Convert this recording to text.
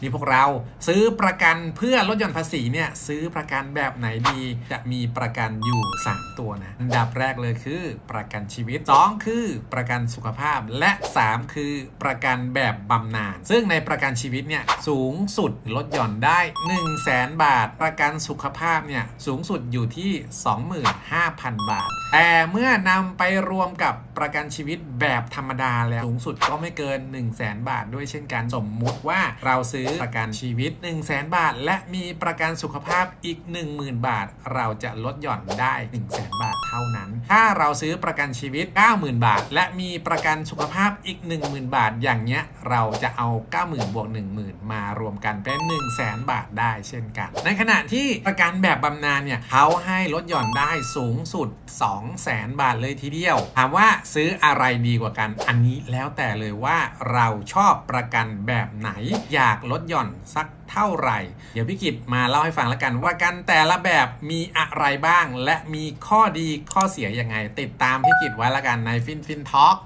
นี่พวกเราซื้อประกันเพื่อลดหย่อนภาษีเนี่ยซื้อประกันแบบไหนดีจะมีประกันอยู่ 3 ตัวนะอันดับแรกเลยคือประกันชีวิต 2 คือประกันสุขภาพและ 3 คือประกันแบบบำนาญซึ่งในประกันชีวิตเนี่ยสูงสุดลดหย่อนได้ 1 0 0 0 0แสนบาท ประกันสุขภาพเนี่ยสูงสุดอยู่ที่ 25,000 บาท แต่เมื่อนำไปรวมกับประกันชีวิตแบบธรรมดาแล้วสูงสุดก็ไม่เกิน 1 0 0 0 0แสนบาทด้วยเช่นกันสมมุติว่าเราซื้อประกันชีวิต 1 0 0 0 0แบาท และมีประกันสุขภาพอีก 10,000 บาท เราจะลดหย่อนได้ 1 0 0 0 0แบาท ถ้าเราซื้อประกันชีวิต 90,000 บาท และมีประกันสุขภาพอีก 10,000 บาท อย่างเงี้ยเราจะเอา 90,000บวก10,000 มารวมกันเป็น 1 0 0 0 0แสนบาทได้เช่นกัน ในขณะที่ประกันแบบบำนาญเนี่ยเขาให้ลดหย่อนได้สูงสุด 2 0 0แสนบาทเลยทีเดียว ถามว่าซื้ออะไรดีกว่ากัน อันนี้แล้วแต่เลยว่าเราชอบประกันแบบไหน อยากลดหย่อนสัก เท่าไหร่ เดี๋ยวพี่กิตมาเล่าให้ฟังแล้วกัน ว่ากันแต่ละแบบมีอะไรบ้าง และมีข้อดีข้อเสียยังไง ติดตามพี่กิตไว้ละกันในฟินฟินท็อก